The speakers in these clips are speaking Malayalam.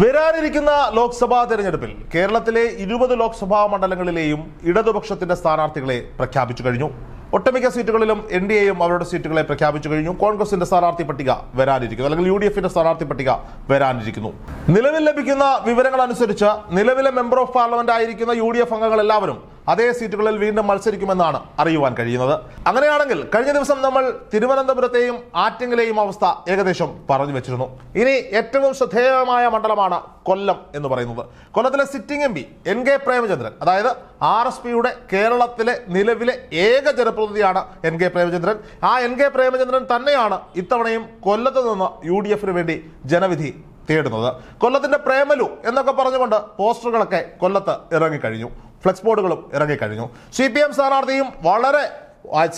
വരാനിരിക്കുന്ന ലോക്സഭാ തെരഞ്ഞെടുപ്പിൽ കേരളത്തിലെ ഇരുപത് ലോക്സഭാ മണ്ഡലങ്ങളിലെയും ഇടതുപക്ഷത്തിന്റെ സ്ഥാനാർത്ഥികളെ പ്രഖ്യാപിച്ചു കഴിഞ്ഞു. ഒട്ടുമിക്ക സീറ്റുകളിലും എൻ ഡി എയും അവരുടെ സീറ്റുകളെ പ്രഖ്യാപിച്ചു കഴിഞ്ഞു. കോൺഗ്രസിന്റെ സ്ഥാനാർത്ഥി പട്ടിക വരാനിരിക്കുന്നു. അല്ലെങ്കിൽ യു ഡി എഫിന്റെ സ്ഥാനാർത്ഥി പട്ടിക വരാനിരിക്കുന്നു. നിലവിൽ ലഭിക്കുന്ന വിവരങ്ങൾ അനുസരിച്ച് നിലവിലെ മെമ്പർ ഓഫ് പാർലമെന്റ് ആയിരിക്കുന്ന യു ഡി എഫ് അംഗങ്ങൾ എല്ലാവരും അതേ സീറ്റുകളിൽ വീണ്ടും മത്സരിക്കുമെന്നാണ് അറിയുവാൻ കഴിയുന്നത്. അങ്ങനെയാണെങ്കിൽ കഴിഞ്ഞ ദിവസം നമ്മൾ തിരുവനന്തപുരത്തെയും ആറ്റിങ്ങലെയും അവസ്ഥ ഏകദേശം പറഞ്ഞു വെച്ചിരുന്നു. ഇനി ഏറ്റവും ശ്രദ്ധേയമായ മണ്ഡലമാണ് കൊല്ലം എന്ന് പറയുന്നത്. കൊല്ലത്തിലെ sitting M P N K Premachandran അതായത് ആർ എസ് പിയുടെ കേരളത്തിലെ നിലവിലെ ഏക ജനപ്രതിനിധിയാണ് എൻ കെ പ്രേമചന്ദ്രൻ. ആ എൻ കെ പ്രേമചന്ദ്രൻ തന്നെയാണ് ഇത്തവണയും കൊല്ലത്ത് നിന്ന് യു ഡി എഫിന് വേണ്ടി ജനവിധി തേടുന്നത് കൊല്ലത്തിന്റെ പ്രേമലു എന്നൊക്കെ പറഞ്ഞുകൊണ്ട് പോസ്റ്ററുകളൊക്കെ കൊല്ലത്ത് ഇറങ്ങിക്കഴിഞ്ഞു. ഫ്ലെക്സ് ബോർഡുകളും ഇറങ്ങിക്കഴിഞ്ഞു. സി പി എം സ്ഥാനാർത്ഥിയും വളരെ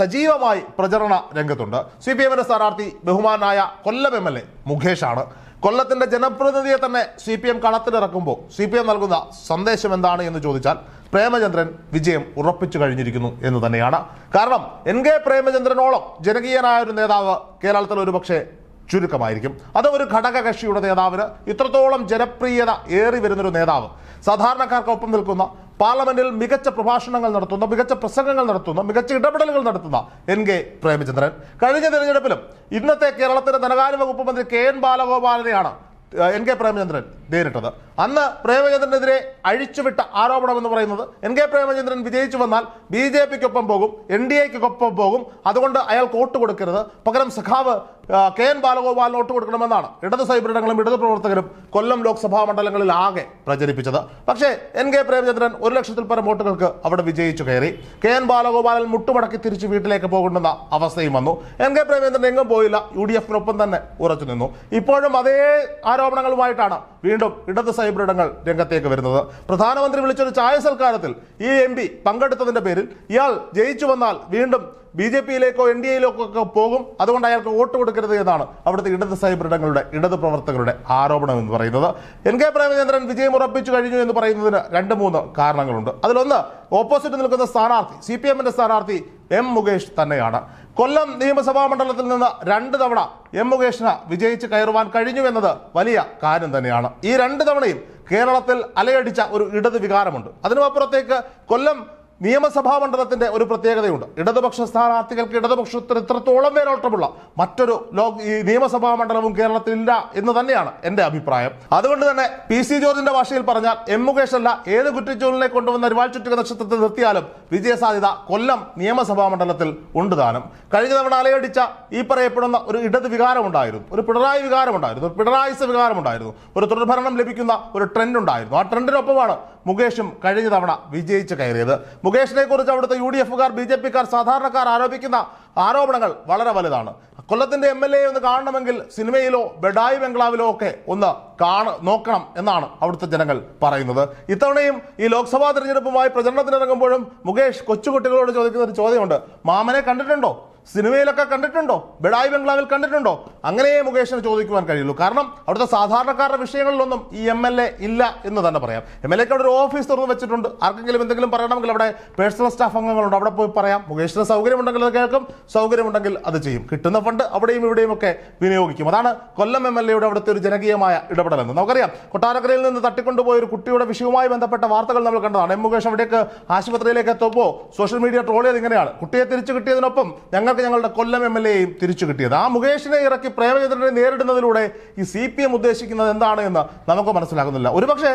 സജീവമായി പ്രചരണ രംഗത്തുണ്ട്. സി പി എമ്മിന്റെ സ്ഥാനാർത്ഥി ബഹുമാനായ കൊല്ലം എം എൽ എ മുഖേഷാണ് കൊല്ലത്തിന്റെ ജനപ്രതിനിധിയെ തന്നെ സി പി എം കളത്തിലിറക്കുമ്പോൾ സി പി എം നൽകുന്ന സന്ദേശം എന്താണ് എന്ന് ചോദിച്ചാൽ പ്രേമചന്ദ്രൻ വിജയം ഉറപ്പിച്ചു കഴിഞ്ഞിരിക്കുന്നു എന്ന് തന്നെയാണ്. കാരണം എൻ കെ പ്രേമചന്ദ്രനോളം ജനകീയനായ ഒരു നേതാവ് കേരളത്തിൽ ഒരുപക്ഷെ ചുരുക്കമായിരിക്കും. അത് ഒരു ഘടകകക്ഷിയുടെ നേതാവിന് ഇത്രത്തോളം ജനപ്രിയത ഏറി വരുന്നൊരു നേതാവ്. സാധാരണക്കാർക്കൊപ്പം നിൽക്കുന്ന പാർലമെന്റിൽ മികച്ച പ്രഭാഷണങ്ങൾ നടത്തുന്ന മികച്ച പ്രസംഗങ്ങൾ നടത്തുന്ന മികച്ച ഇടപെടലുകൾ നടത്തുന്ന എൻ കെ പ്രേമചന്ദ്രൻ. കഴിഞ്ഞ തെരഞ്ഞെടുപ്പിലും ഇന്നത്തെ കേരളത്തിലെ ധനകാര്യ വകുപ്പ് മന്ത്രി കെ എൻ ബാലഗോപാലിനെയാണ് എൻ കെ പ്രേമചന്ദ്രൻ നേരിട്ടത്. അന്ന് പ്രേമചന്ദ്രനെതിരെ അഴിച്ചുവിട്ട ആരോപണം എന്ന് പറയുന്നത് എൻ കെ പ്രേമചന്ദ്രൻ വിജയിച്ചു വന്നാൽ ബി ജെ പിക്കൊപ്പം പോകും എൻ ഡി എക്കൊപ്പം പോകും. അതുകൊണ്ട് അയാൾ വോട്ട് കൊടുക്കരുത്. പകരം സഖാവ് കെ എൻ ബാലഗോപാലിന് വോട്ട് കൊടുക്കണമെന്നാണ്. ഇടത് സൈബറിടങ്ങളും ഇടത് പ്രവർത്തകരും കൊല്ലം ലോക്സഭാ മണ്ഡലങ്ങളിൽ ആകെ പ്രചരിപ്പിച്ചത്. പക്ഷേ എൻ കെ പ്രേമചന്ദ്രൻ ഒരു ലക്ഷത്തിൽ പരം വോട്ടുകൾക്ക് അവിടെ വിജയിച്ചു കയറി. കെ എൻ ബാലഗോപാലൻ മുട്ടുമടക്കി തിരിച്ച് വീട്ടിലേക്ക് പോകേണ്ടുന്ന അവസ്ഥയും വന്നു. എൻ കെ പ്രേമചന്ദ്രൻ എങ്ങും പോയില്ല. യു ഡി എഫിനൊപ്പം തന്നെ ഉറച്ചു നിന്നു. ഇപ്പോഴും അതേ ആരോപണങ്ങളുമായിട്ടാണ് വീണ്ടും ഇടത് സൈബറിടങ്ങൾ രംഗത്തേക്ക് വരുന്നത്. പ്രധാനമന്ത്രി വിളിച്ചൊരു ചായ സൽക്കാരത്തിൽ ഈ എം പങ്കെടുത്തതിന്റെ പേരിൽ ഇയാൾ ജയിച്ചു വന്നാൽ വീണ്ടും ബി ജെ പിയിലേക്കോ എൻ ഡി എയിലേക്കോ പോകും. അതുകൊണ്ട് അയാൾക്ക് വോട്ട് കൊടുക്കരുത് എന്നാണ് അവിടുത്തെ ഇടത് സൈബറിടങ്ങളുടെ ഇടത് പ്രവർത്തകരുടെ ആരോപണം എന്ന് പറയുന്നത്. എൻ കെ പ്രേമചന്ദ്രൻ വിജയം ഉറപ്പിച്ചു കഴിഞ്ഞു എന്ന് പറയുന്നതിന് രണ്ട് മൂന്ന് കാരണങ്ങളുണ്ട്. അതിലൊന്ന് ഓപ്പോസിറ്റ് നിൽക്കുന്ന സ്ഥാനാർത്ഥി സി പി എമ്മിന്റെ സ്ഥാനാർത്ഥി എം മുകേഷ് തന്നെയാണ്. കൊല്ലം നിയമസഭാ മണ്ഡലത്തിൽ നിന്ന് രണ്ട് തവണ എം മുകേഷിന് വിജയിച്ച് കയറുവാൻ കഴിഞ്ഞു എന്നത് വലിയ കാര്യം തന്നെയാണ്. ഈ രണ്ട് തവണയും കേരളത്തിൽ അലയടിച്ച ഒരു ഇടത് വികാരമുണ്ട്. അതിനുമപ്പുറത്തേക്ക് കൊല്ലം നിയമസഭാ മണ്ഡലത്തിന്റെ ഒരു പ്രത്യേകതയുണ്ട്. ഇടതുപക്ഷ സ്ഥാനാർത്ഥികൾക്ക് ഇടതുപക്ഷത്തിന് ഇത്രത്തോളം വേരോട്ടമുള്ള മറ്റൊരു ലോ നിയമസഭാ മണ്ഡലവും കേരളത്തിലില്ല എന്ന് തന്നെയാണ് എന്റെ അഭിപ്രായം. അതുകൊണ്ട് തന്നെ പി സി ജോർജിന്റെ ഭാഷയിൽ പറഞ്ഞാൽ എം മുകേഷ് അല്ല ഏത് കുറ്റിച്ചൂലിനെ കൊണ്ടുവന്ന ഒരുപാട് ചുറ്റുക നക്ഷത്രത്തെ നിർത്തിയാലും വിജയസാധ്യത കൊല്ലം നിയമസഭാ മണ്ഡലത്തിൽ ഉണ്ട് താനും. കഴിഞ്ഞ തവണ അലയടിച്ച ഈ പറയപ്പെടുന്ന ഒരു ഇടത് വികാരമുണ്ടായിരുന്നു. ഒരു പിണറായി വികാരമുണ്ടായിരുന്നു. ഒരു പിണറായിസ വികാരമുണ്ടായിരുന്നു. ഒരു തുടർഭരണം ലഭിക്കുന്ന ഒരു ട്രെൻഡ് ഉണ്ടായിരുന്നു ആ ട്രെൻഡിനൊപ്പമാണ് മുകേഷും കഴിഞ്ഞ തവണ വിജയിച്ച് കയറിയത്. മുകേഷിനെ കുറിച്ച് അവിടുത്തെ യു ഡി എഫുകാർ ബി ജെ പിക്കാർ സാധാരണക്കാർ ആരോപിക്കുന്ന ആരോപണങ്ങൾ വളരെ വലുതാണ്. കൊല്ലത്തിന്റെ എം എൽ എ ഒന്ന് കാണണമെങ്കിൽ സിനിമയിലോ ബെഡായി ബംഗ്ലാവിലോ ഒക്കെ ഒന്ന് കാണ നോക്കണം എന്നാണ് അവിടുത്തെ ജനങ്ങൾ പറയുന്നത്. ഇത്തവണയും ഈ ലോക്സഭാ തെരഞ്ഞെടുപ്പുമായി പ്രചരണത്തിനിറങ്ങുമ്പോഴും മുകേഷ് കൊച്ചുകുട്ടികളോട് ചോദിക്കുന്ന ഒരു ചോദ്യമുണ്ട്. മാമനെ കണ്ടിട്ടുണ്ടോ? സിനിമയിലൊക്കെ കണ്ടിട്ടുണ്ടോ? ബെഡായി ബംഗ്ലാവിൽ കണ്ടിട്ടുണ്ടോ? അങ്ങനെയേ മുകേഷിന് ചോദിക്കുവാൻ കഴിയുള്ളൂ. കാരണം അവിടുത്തെ സാധാരണക്കാരുടെ വിഷയങ്ങളിലൊന്നും ഈ എം എൽ എ ഇല്ല എന്ന് തന്നെ പറയാം. എം എൽ എക്ക് അവിടെ ഒരു ഓഫീസ് തുറന്ന് വെച്ചിട്ടുണ്ട്. ആർക്കെങ്കിലും എന്തെങ്കിലും പറയണമെങ്കിൽ അവിടെ പേഴ്സണൽ സ്റ്റാഫ് അംഗങ്ങളുണ്ട്. അവിടെ പോയി പറയാം. മുകേഷിന് സൗകര്യമുണ്ടെങ്കിൽ അത് കേൾക്കും. സൗകര്യമുണ്ടെങ്കിൽ അത് ചെയ്യും. കിട്ടുന്ന ഫണ്ട് അവിടെയും ഇവിടെയും ഒക്കെ വിനിയോഗിക്കും. അതാണ് കൊല്ലം എം എൽ എയുടെ അവിടുത്തെ ഒരു ജനകീയമായ ഇടപെടലെന്ന് നമുക്കറിയാം. കൊട്ടാരക്കരയിൽ നിന്ന് തട്ടിക്കൊണ്ടുപോയ ഒരു കുട്ടിയുടെ വിഷയവുമായി ബന്ധപ്പെട്ട വാർത്തകൾ നമ്മൾ കണ്ടതാണ്. എം മുകേഷ് അവിടേക്ക് ആശുപത്രിയിലേക്ക് എത്തുമ്പോൾ സോഷ്യൽ മീഡിയ ട്രോൾ ചെയ്ത് ഇങ്ങനെയാണ്. കുട്ടിയെ തിരിച്ചു കിട്ടിയതിനൊപ്പം ഞങ്ങൾക്ക് ഞങ്ങളുടെ കൊല്ലം എം എൽ എയും തിരിച്ചു കിട്ടിയത്. ആ മുകേഷിനെ ഇറക്കി പ്രേമചന്ദ്രനെ നേരിടുന്നതിലൂടെ ഈ സി പി എം ഉദ്ദേശിക്കുന്നത് എന്താണ് എന്ന് നമുക്ക് മനസ്സിലാകുന്നില്ല. ഒരുപക്ഷെ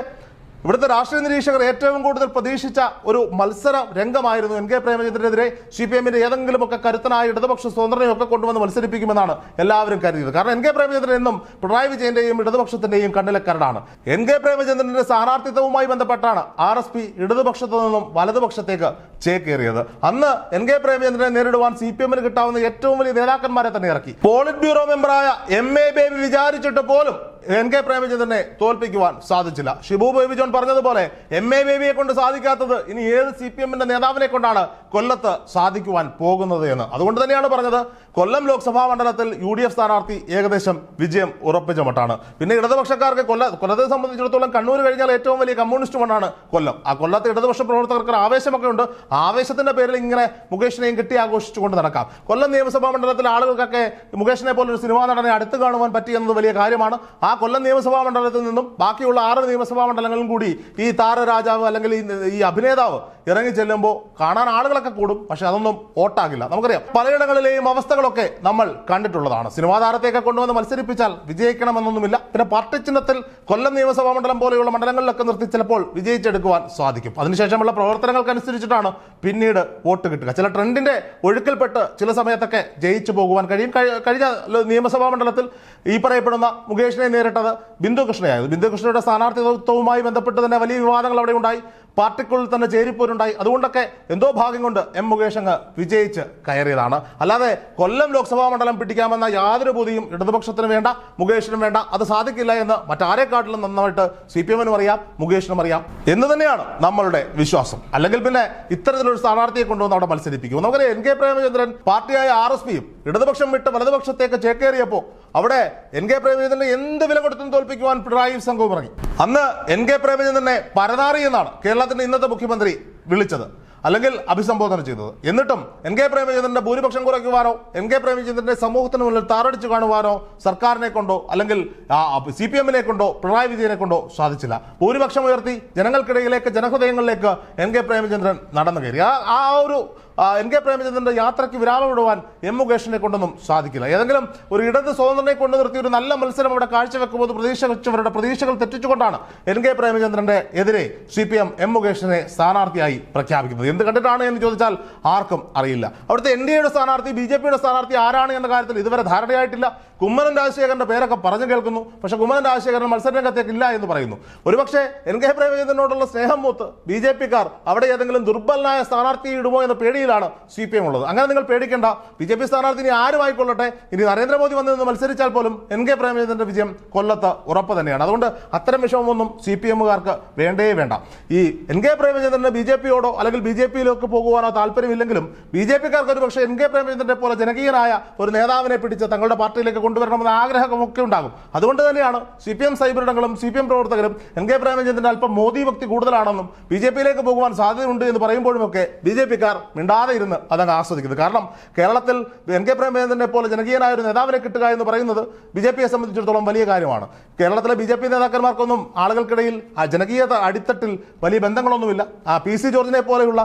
ഇവിടുത്തെ രാഷ്ട്രീയ നിരീക്ഷകർ ഏറ്റവും കൂടുതൽ പ്രതീക്ഷിച്ച ഒരു മത്സര രംഗമായിരുന്നു എൻ കെ പ്രേമചന്ദ്രനെതിരെ സി പി എമ്മിന്റെ ഏതെങ്കിലുമൊക്കെ കരുത്തനായ ഇടതുപക്ഷ സ്വതന്ത്രനെയൊക്കെ കൊണ്ടുവന്ന് മത്സരിപ്പിക്കുമെന്നാണ് എല്ലാവരും കരുതിയത്. കാരണം എൻ കെ പ്രേമചന്ദ്രൻ എന്നും പിണറായി വിജയന്റെയും ഇടതുപക്ഷത്തിന്റെയും കണ്ണിലെ കരടാണ് എൻ കെ പ്രേമചന്ദ്രന്റെ സ്ഥാനാർത്ഥിത്വവുമായി ബന്ധപ്പെട്ടാണ് ആർ എസ് പി ഇടതുപക്ഷത്തു നിന്നും വലതുപക്ഷത്തേക്ക് ചേക്കേറിയത്. അന്ന് എൻ കെ പ്രേമചന്ദ്രനെ നേരിടുവാൻ സി പി എമ്മിന് കിട്ടാവുന്ന ഏറ്റവും വലിയ നേതാക്കന്മാരെ തന്നെ ഇറക്കി. പോളിറ്റ് ബ്യൂറോ മെമ്പറായ എം എ ബേബി വിചാരിച്ചിട്ട് പോലും എൻ കെ പ്രേമചന്ദ്രനെ തോൽപ്പിക്കുവാൻ സാധിച്ചില്ല. ഷിബു ബേബി ജോൺ പറഞ്ഞതുപോലെ എം എ ബേബിയെ കൊണ്ട് സാധിക്കാത്തത് ഇനി ഏത് സി പി എമ്മിന്റെ നേതാവിനെ കൊണ്ടാണ് കൊല്ലത്ത് സാധിക്കുവാൻ പോകുന്നത് എന്ന്. അതുകൊണ്ട് തന്നെയാണ് പറഞ്ഞത് കൊല്ലം ലോക്സഭാ മണ്ഡലത്തിൽ യു ഡി എഫ് സ്ഥാനാർത്ഥി ഏകദേശം വിജയം ഉറപ്പിച്ച മട്ടാണ്. പിന്നെ ഇടതുപക്ഷക്കാർക്ക് കൊല്ല കൊല്ലത്തെ സംബന്ധിച്ചിടത്തോളം കണ്ണൂർ കഴിഞ്ഞാൽ ഏറ്റവും വലിയ കമ്മ്യൂണിസ്റ്റ് മണ്ണാണ് കൊല്ലം. ആ കൊല്ലത്തെ ഇടതുപക്ഷ പ്രവർത്തകർക്ക് ആവേശമൊക്കെ ഉണ്ട് ആവേശത്തിന്റെ പേരിൽ ഇങ്ങനെ മുകേഷിനെയും കെട്ടി ആഘോഷിച്ചുകൊണ്ട് നടക്കാം. കൊല്ലം നിയമസഭാ മണ്ഡലത്തിലെ ആളുകൾക്കൊക്കെ മുകേഷിനെ പോലൊരു സിനിമാ നടനെ അടുത്ത് കാണുവാൻ പറ്റിയെന്നത് വലിയ കാര്യമാണ്. ആ കൊല്ലം നിയമസഭാ മണ്ഡലത്തിൽ നിന്നും ബാക്കിയുള്ള ആറ് നിയമസഭാ മണ്ഡലങ്ങളും കൂടി ഈ താരരാജാവ് അല്ലെങ്കിൽ ഈ അഭിനേതാവ് ഇറങ്ങി ചെല്ലുമ്പോൾ കാണാൻ ആളുകളൊക്കെ കൂടും. പക്ഷെ അതൊന്നും ഓട്ടാകില്ല. നമുക്കറിയാം. പലയിടങ്ങളിലെയും അവസ്ഥകളൊക്കെ നമ്മൾ കണ്ടിട്ടുള്ളതാണ്. സിനിമാ താരത്തെയൊക്കെ കൊണ്ടുവന്ന് മത്സരിപ്പിച്ചാൽ വിജയിക്കണമെന്നൊന്നുമില്ല. പിന്നെ പാർട്ടി ചിഹ്നത്തിൽ കൊല്ലം നിയമസഭാ മണ്ഡലം പോലെയുള്ള മണ്ഡലങ്ങളിലൊക്കെ നിർത്തി ചിലപ്പോൾ വിജയിച്ചെടുക്കുവാൻ സാധിക്കും. അതിനുശേഷമുള്ള പ്രവർത്തനങ്ങൾക്കനുസരിച്ചിട്ടാണ് പിന്നീട് വോട്ട് കിട്ടുക. ചില ട്രെൻഡിന്റെ ഒഴുക്കിൽപ്പെട്ട് ചില സമയത്തൊക്കെ ജയിച്ചു പോകുവാൻ കഴിയും. കഴി- കഴിഞ്ഞ നിയമസഭാ മണ്ഡലത്തിൽ ഈ പറയപ്പെടുന്ന മുകേഷിനെ നേരിട്ടത് ബിന്ദു ബിന്ദുകൃഷ്ണയുടെ ബിന്ദു കൃഷ്ണയുടെ സ്ഥാനാർത്ഥിത്വവുമായി ബന്ധപ്പെട്ട് തന്നെ വലിയ വിവാദങ്ങൾ അവിടെ ഉണ്ടായി. പാർട്ടിക്കുള്ളിൽ തന്നെ ചേരിപ്പോരുണ്ടായി. അതുകൊണ്ടൊക്കെ എന്തോ ഭാഗ്യം കൊണ്ട് എം മുകേഷ് അങ്ങ് വിജയിച്ച് കയറിയതാണ്. അല്ലാതെ കൊല്ലം ലോക്സഭാ മണ്ഡലം പിടിക്കാമെന്ന യാതൊരു ബോധിയും ഇടതുപക്ഷത്തിന് വേണ്ട മുകേഷിനും വേണ്ട. അത് സാധിക്കില്ല എന്ന് മറ്റാരെക്കാട്ടിലും നന്നായിട്ട് സി പി എമ്മിനും അറിയാം മുകേഷിനും അറിയാം എന്ന് തന്നെയാണ് നമ്മളുടെ വിശ്വാസം. അല്ലെങ്കിൽ പിന്നെ ഇത്തരത്തിലൊരു സ്ഥാനാർത്ഥിയെ കൊണ്ടുവന്ന് അവിടെ മത്സരിപ്പിക്കും. നമുക്കറിയാം എൻ കെ പ്രേമചന്ദ്രൻ പാർട്ടിയായ ആർ എസ് പിയും ഇടതുപക്ഷം വിട്ട് വലതുപക്ഷത്തേക്ക് ചേക്കേറിയപ്പോൾ അവിടെ എൻ കെ പ്രേമചന്ദ്രനെ എന്ത് വില കൊടുത്തും തോൽപ്പിക്കുവാൻ പിണറായി സംഘവും ഇറങ്ങി. അന്ന് എൻ കെ പ്രേമചന്ദ്രനെ പരനാറി എന്നാണ് കേരളത്തിന്റെ ഇന്നത്തെ മുഖ്യമന്ത്രി വിളിച്ചത്. അല്ലെങ്കിൽ അഭിസംബോധന ചെയ്തത്. എന്നിട്ടും എൻ കെ പ്രേമചന്ദ്രന്റെ ഭൂരിപക്ഷം കുറയ്ക്കുവാനോ എൻ കെ പ്രേമചന്ദ്രന്റെ സമൂഹത്തിന് മുന്നിൽ താറടിച്ചു കാണുവാനോ സർക്കാരിനെ കൊണ്ടോ അല്ലെങ്കിൽ സി പി എമ്മിനെ കൊണ്ടോ പിണറായി വിജയനെ കൊണ്ടോ സാധിച്ചില്ല. ഭൂരിപക്ഷം ഉയർത്തി ജനങ്ങൾക്കിടയിലേക്ക് ജനഹൃദയങ്ങളിലേക്ക് എൻ കെ പ്രേമചന്ദ്രൻ നടന്നു കയറി. ആ ഒരു എൻ കെ പ്രേമചന്ദ്രന്റെ യാത്രയ്ക്ക് വിരാമമിടുവാൻ എം മുകേഷിനെ കൊണ്ടൊന്നും സാധിക്കില്ല. ഏതെങ്കിലും ഒരു ഇടത് സ്വതന്ത്രനെ കൊണ്ടു നിർത്തി ഒരു നല്ല മത്സരം അവിടെ കാഴ്ചവെക്കുമ്പോൾ പ്രതീക്ഷ വെച്ചവരുടെ പ്രതീക്ഷകൾ തെറ്റിച്ചുകൊണ്ടാണ് എൻ കെ പ്രേമചന്ദ്രന്റെ എതിരെ സി പി എം എം മുകേഷിനെ സ്ഥാനാർത്ഥിയായി പ്രഖ്യാപിക്കുന്നത്. എന്ത് കണ്ടിട്ടാണ് എന്ന് ചോദിച്ചാൽ ആർക്കും അറിയില്ല. അവിടുത്തെ എൻ ഡി എയുടെ സ്ഥാനാർത്ഥി ബി ജെ പിയുടെ സ്ഥാനാർത്ഥി ആരാണ് എന്ന കാര്യത്തിൽ ഇതുവരെ ധാരണയായിട്ടില്ല. കുമ്മനം രാജശേഖരന്റെ പേരൊക്കെ പറഞ്ഞു കേൾക്കുന്നു. പക്ഷേ കുമ്മനം രാജശേഖരൻ മത്സരരംഗത്തേക്ക് ഇല്ല എന്ന് പറയുന്നു. ഒരുപക്ഷെ എൻ കെ പ്രേമചന്ദ്രനോടുള്ള സ്നേഹം മൂത്ത് ബി ജെ പിക്കാർ അവിടെ ഏതെങ്കിലും ദുർബലനായ സ്ഥാനാർത്ഥി ഇടുമോ എന്ന പേടിയിലാണ് സി പി എം ഉള്ളത്. അങ്ങനെ നിങ്ങൾ പേടിക്കേണ്ട. ബി ജെ പി സ്ഥാനാർത്ഥി ഇനി ആരുമായിക്കൊള്ളട്ടെ? ഇനി നരേന്ദ്രമോദി വന്ന് നിന്ന് മത്സരിച്ചാൽ പോലും എൻ കെ പ്രേമചന്ദ്രന്റെ വിജയം കൊല്ലത്ത് ഉറപ്പ് തന്നെയാണ്. അതുകൊണ്ട് അത്തരം വിഷമമൊന്നും സി പി എമ്മുകാർക്ക് വേണ്ടേ വേണ്ട. ഈ എൻ കെ പ്രേമചന്ദ്രന് ബി ജെ പിയോടോ അല്ലെങ്കിൽ ബി ജെ പിയിലേക്ക് പോകുവാനോ താല്പര്യമില്ലെങ്കിലും ബി ജെ പിക്കാർക്ക് ഒരു പക്ഷേ എൻ കെ പ്രേമചന്ദ്രനെ പോലെ ജനകീയനായ ഒരു നേതാവിനെ പിടിച്ച് തങ്ങളുടെ പാർട്ടിയിലേക്ക് കൊണ്ടുവരണമെന്ന ആഗ്രഹമൊക്കെ ഉണ്ടാകും. അതുകൊണ്ട് തന്നെയാണ് സി പി എം സൈബറിടങ്ങളും സി പി എം പ്രവർത്തകരും എൻ കെ പ്രേമചന്ദ്രൻ അല്പം മോദി ഭക്തി കൂടുതലാണെന്നും ബി ജെ പിയിലേക്ക് പോകുവാൻ സാധ്യതയുണ്ട് എന്ന് പറയുമ്പോഴുമൊക്കെ ബി ജെ പിക്കാർ മിണ്ടാതെ ഇരുന്ന് അതങ്ങ് ആസ്വദിക്കുന്നത് കാരണം കേരളത്തിൽ എൻ കെ പ്രേമചന്ദ്രനെ പോലെ ജനകീയനായ ഒരു നേതാവിനെ കിട്ടുക എന്ന് പറയുന്നത് ബി ജെ പിയെ സംബന്ധിച്ചിടത്തോളം വലിയ കാര്യമാണ്. കേരളത്തിലെ ബി ജെ പി നേതാക്കന്മാർക്കൊന്നും ആളുകൾക്കിടയിൽ ആ ജനകീയ അടിത്തട്ടിൽ വലിയ ബന്ധങ്ങളൊന്നുമില്ല. ആ പി സി ജോർജിനെ പോലെയുള്ള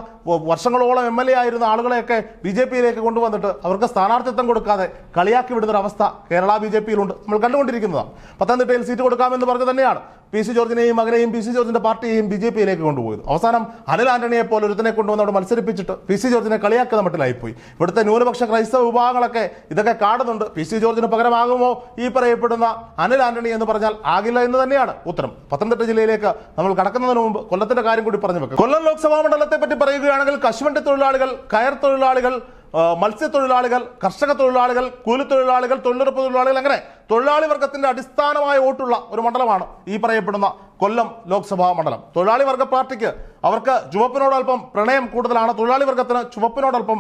വർഷങ്ങളോളം എം എൽ എ ആയിരുന്ന ആളുകളെയൊക്കെ ബി ജെ പിയിലേക്ക് കൊണ്ടുവന്നിട്ട് അവർക്ക് സ്ഥാനാർത്ഥിത്വം കൊടുക്കാതെ കളിയാക്കി വിടുന്നൊരവസ്ഥ കേരള ബി ജെ പിയിലുണ്ട്. നമ്മൾ കണ്ടുകൊണ്ടിരിക്കുന്നതാണ്. പത്തനംതിട്ടയിൽ സീറ്റ് കൊടുക്കാമെന്ന് പറഞ്ഞു തന്നെയാണ്. പി സി ജോർജിനെയും മകനെയും പി സി ജോർജിന്റെ പാർട്ടിയെയും ബി ജെ പിയിലേക്ക് കൊണ്ടുപോയത്. അവസാനം അനിൽ ആന്റണിയെ പോലെ ഒരുത്തനെ കൊണ്ടുവന്ന് അവിടെ മത്സരിപ്പിച്ചിട്ട് പി സി ജോർജിനെ കളിയാക്കുന്ന മട്ടിലായിപ്പോയി. ഇവിടുത്തെ ന്യൂനപക്ഷ ക്രൈസ്തവ വിഭാഗങ്ങളൊക്കെ ഇതൊക്കെ കാണുന്നുണ്ട് പി സി ജോർജിന് പകരമാകുമോ ഈ പറയപ്പെടുന്ന അനിൽ ആന്റണി എന്ന് പറഞ്ഞാൽ ആകില്ല എന്ന് തന്നെയാണ് ഉത്തരം. പത്തനംതിട്ട ജില്ലയിലേക്ക് നമ്മൾ കടക്കുന്നതിന് മുമ്പ് കൊല്ലത്തിന്റെ കാര്യം കൂടി പറഞ്ഞു വെക്കാം. കൊല്ലം ലോക്സഭാ മണ്ഡലത്തെ പറ്റി പറയുകയാണെങ്കിൽ കശുവണ്ടി തൊഴിലാളികൾ കയർ തൊഴിലാളികൾ മത്സ്യത്തൊഴിലാളികൾ കർഷക തൊഴിലാളികൾ കൂലിത്തൊഴിലാളികൾ തൊഴിലുറപ്പ് തൊഴിലാളികൾ അങ്ങനെ തൊഴിലാളി വർഗത്തിന്റെ അടിസ്ഥാനമായ വോട്ടുള്ള ഒരു മണ്ഡലമാണ് ഈ പറയപ്പെടുന്ന കൊല്ലം ലോക്സഭാ മണ്ഡലം. തൊഴിലാളി വർഗ പാർട്ടിക്ക് അവർക്ക് ചുവപ്പിനോടൊപ്പം പ്രണയം കൂടുതലാണ്. തൊഴിലാളി വർഗത്തിന് ചുവപ്പിനോടൊപ്പം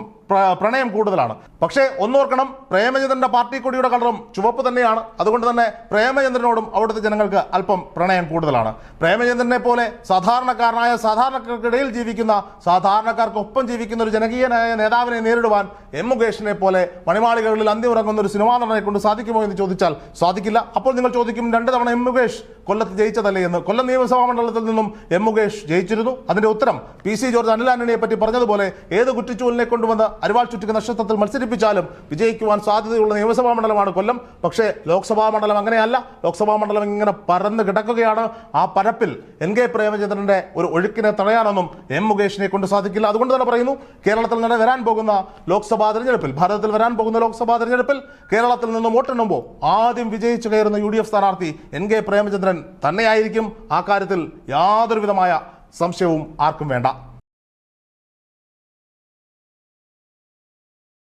പ്രണയം കൂടുതലാണ്. പക്ഷേ ഒന്നോർക്കണം പ്രേമചന്ദ്രന്റെ പാർട്ടി കൊടിയുടെ കളറും ചുവപ്പ് തന്നെയാണ്. അതുകൊണ്ട് തന്നെ പ്രേമചന്ദ്രനോടും അവിടുത്തെ ജനങ്ങൾക്ക് അല്പം പ്രണയം കൂടുതലാണ്. പ്രേമചന്ദ്രനെ പോലെ സാധാരണക്കാരനായ സാധാരണക്കാർക്കിടയിൽ ജീവിക്കുന്ന സാധാരണക്കാർക്കൊപ്പം ജീവിക്കുന്ന ഒരു ജനകീയനായ നേതാവിനെ നേരിടുവാൻ എം മുകേഷിനെ പോലെ മണിമാളികളിൽ അന്ത്യം ഉറങ്ങുന്ന ഒരു സിനിമാ നടനെ കൊണ്ട് സാധിക്കുമോ എന്ന് ചോദിച്ചാൽ സാധിക്കില്ല. അപ്പോൾ നിങ്ങൾ ചോദിക്കും രണ്ട് തവണ എം മുകേഷ് കൊല്ലത്ത് ജയിച്ചതല്ലേ എന്ന്. കൊല്ലം നിയമസഭാ മണ്ഡലത്തിൽ നിന്നും എം മുകേഷ് ജയിച്ചിരുന്നു. അതിന്റെ ഉത്തരം പി സി ജോർജ് അനിൽ ആന്റണിയെ പറ്റി പറഞ്ഞതുപോലെ ഏത് കുറ്റിച്ചൂലിനെ കൊണ്ടുവന്ന് അരിവാൾ ചുറ്റിക്ക് നക്ഷത്രത്തിൽ മത്സരിപ്പിച്ചാലും വിജയിക്കുവാൻ സാധ്യതയുള്ള നിയമസഭാ മണ്ഡലമാണ് കൊല്ലം. പക്ഷേ ലോക്സഭാ മണ്ഡലം അങ്ങനെയല്ല. ലോക്സഭാ മണ്ഡലം ഇങ്ങനെ പരന്ന് കിടക്കുകയാണ്. ആ പരപ്പിൽ എൻ കെ പ്രേമചന്ദ്രന്റെ ഒരു ഒഴുക്കിനെ തടയാനൊന്നും എം മുകേഷിനെ കൊണ്ട് സാധിക്കില്ല. അതുകൊണ്ട് തന്നെ പറയുന്നു കേരളത്തിൽ നിന്ന് വരാൻ പോകുന്ന ലോക്സഭാ തെരഞ്ഞെടുപ്പിൽ ഭാരതത്തിൽ വരാൻ പോകുന്ന ലോക്സഭാ തെരഞ്ഞെടുപ്പിൽ കേരളത്തിൽ നിന്ന് വോട്ടെണ്ണുമ്പോൾ ആദ്യം വിജയിച്ചു കയറുന്ന യു ഡി എഫ് സ്ഥാനാർത്ഥി എൻ കെ പ്രേമചന്ദ്രൻ തന്നെയായിരിക്കും. ആ കാര്യത്തിൽ യാതൊരുവിധമായ സംശയവും ആർക്കും വേണ്ട.